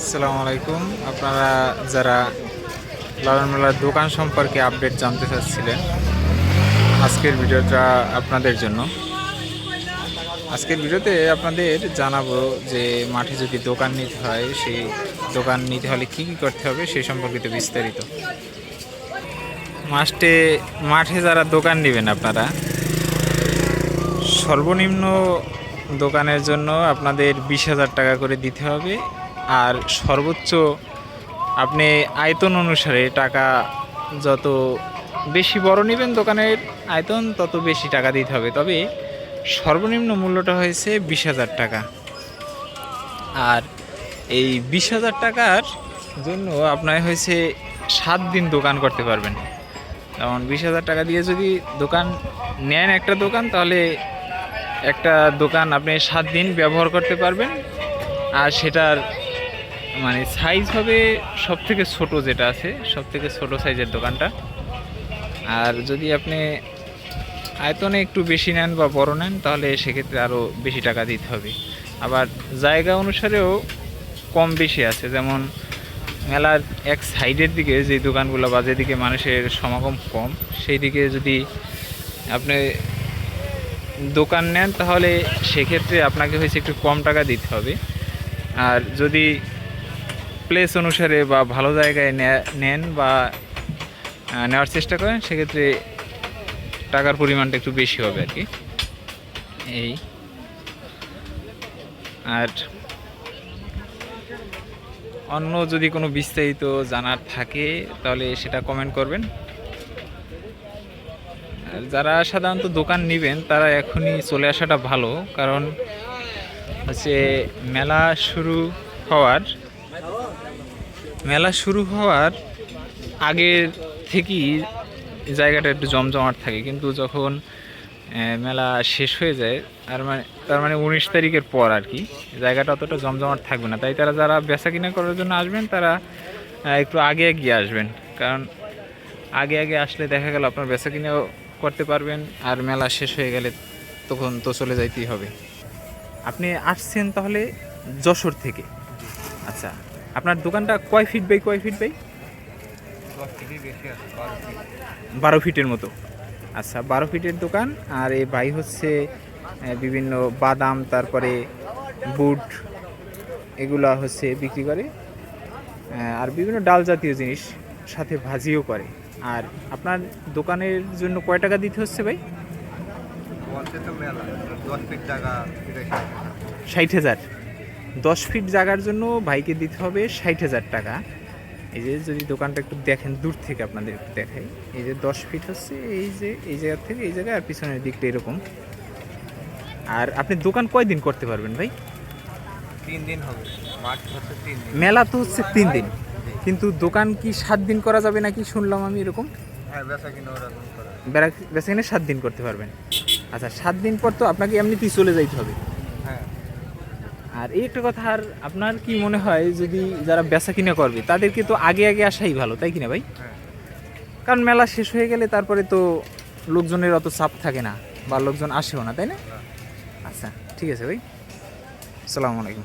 আসসালামু আলাইকুম। আপনারা যারা লালন মেলার দোকান সম্পর্কে আপডেট জানতে চাচ্ছিলেন, আজকের ভিডিওটা আপনাদের জন্য। আজকের ভিডিওতে আপনাদের জানাব যে মাঠে যদি দোকান নিতে হয়, সেই দোকান নিতে হলে কী কী করতে হবে সেই সম্পর্কিত বিস্তারিত। মাঠে মাঠে যারা দোকান নেবেন আপনারা, সর্বনিম্ন দোকানের জন্য আপনাদের বিশ হাজার টাকা করে দিতে হবে। আর সর্বোচ্চ আপনি আয়তন অনুসারে টাকা যত বেশি বড় নেবেন দোকানের আয়তন, তত বেশি টাকা দিতে হবে। তবে সর্বনিম্ন মূল্যটা হয়েছে বিশ হাজার টাকা। আর এই বিশ হাজার টাকার জন্য আপনার হয়েছে সাত দিন দোকান করতে পারবেন। যেমন বিশ হাজার টাকা দিয়ে যদি দোকান নেন একটা দোকান, তাহলে একটা দোকান আপনি সাত দিন ব্যবহার করতে পারবেন। আর সেটার মানে সাইজ হবে সব থেকে ছোটো যেটা আছে সব থেকে ছোটো সাইজের দোকানটা। আর যদি আপনি আয়তনে একটু বেশি নেন বা বড় নেন, তাহলে সেক্ষেত্রে আরও বেশি টাকা দিতে হবে। আবার জায়গা অনুসারেও কম বেশি আছে, যেমন মেলার এক সাইডের দিকে যে দোকানগুলো বা যেদিকে মানুষের সমাগম কম সেই দিকে যদি আপনি দোকান নেন, তাহলে সেক্ষেত্রে আপনাকে হয়েছে একটু কম টাকা দিতে হবে। আর যদি প্লেস অনুসারে বা ভালো জায়গায় নেন বা নেওয়ার চেষ্টা করেন, সেক্ষেত্রে টাকার পরিমাণটা একটু বেশি হবে আর কি। এই। আর অন্য যদি কোনো বিস্তারিত জানার থাকে, তাহলে সেটা কমেন্ট করবেন। যারা সাধারণত দোকান নেবেন, তারা এখনই চলে আসাটা ভালো, কারণ হচ্ছে মেলা শুরু হওয়ার মেলা শুরু হওয়ার আগের থেকেই জায়গাটা একটু জমজমাট থাকে। কিন্তু যখন মেলা শেষ হয়ে যায় আর মানে তার মানে উনিশ তারিখের পর আর কি, জায়গাটা অতটা জমজমাট থাকবে না। তাই তারা যারা বেচা কিনা করার জন্য আসবেন, তারা একটু আগে গিয়ে আসবেন। কারণ আগে আগে আসলে দেখা গেল আপনার বেচা কিনাও করতে পারবেন, আর মেলা শেষ হয়ে গেলে তখন তো চলে যাইতেই হবে। আপনি আসছেন তাহলে যশোর থেকে? আচ্ছা। আপনার দোকানটা কয় ফিট বাই কয় ফিট বাই? বারো ফিটের মতো। আচ্ছা বারো ফিটের দোকান আর এই ভাই হচ্ছে বিভিন্ন বাদাম তারপরে বুট এগুলা হচ্ছে বিক্রি করে। আর বিভিন্ন ডাল জাতীয় জিনিস সাথে ভাজিও করে। আর আপনার দোকানের জন্য কয় টাকা দিতে হচ্ছে ভাই? ষাট হাজার। দশ ফিট জায়গার জন্য ভাইকে দিতে হবে ষাট হাজার টাকা। এই যে যদি দোকানটা একটু দেখেন দূর থেকে আপনাদের একটু দেখাই। এই যে দশ ফিট হচ্ছে এই যে এই জায়গা থেকে এই জায়গায় আর পিছনের দিকটা এরকম। আর আপনি দোকান কয়দিন করতে পারবেন ভাই? তিন দিন হবে। মেলা তো হচ্ছে তিন দিন। কিন্তু দোকান কি সাত দিন করা যাবে নাকি? শুনলাম আমি এরকম। হ্যাঁ বেচা কিনে সাত দিন করতে পারবেন। আচ্ছা সাত দিন পর তো আপনাকে এমনিতেই চলে যাইতে হবে। হ্যাঁ। আর এই একটা কথা আর আপনার কি মনে হয় যদি যারা বেচা কিনা করবে তাদেরকে তো আগে আগে আসাই ভালো তাই কিনা ভাই? হ্যাঁ। কারণ মেলা শেষ হয়ে গেলে তারপরে তো লোকজনের অত চাপ থাকে না বা লোকজন আসেও না তাই না? আচ্ছা ঠিক আছে ভাই। আসসালামু আলাইকুম।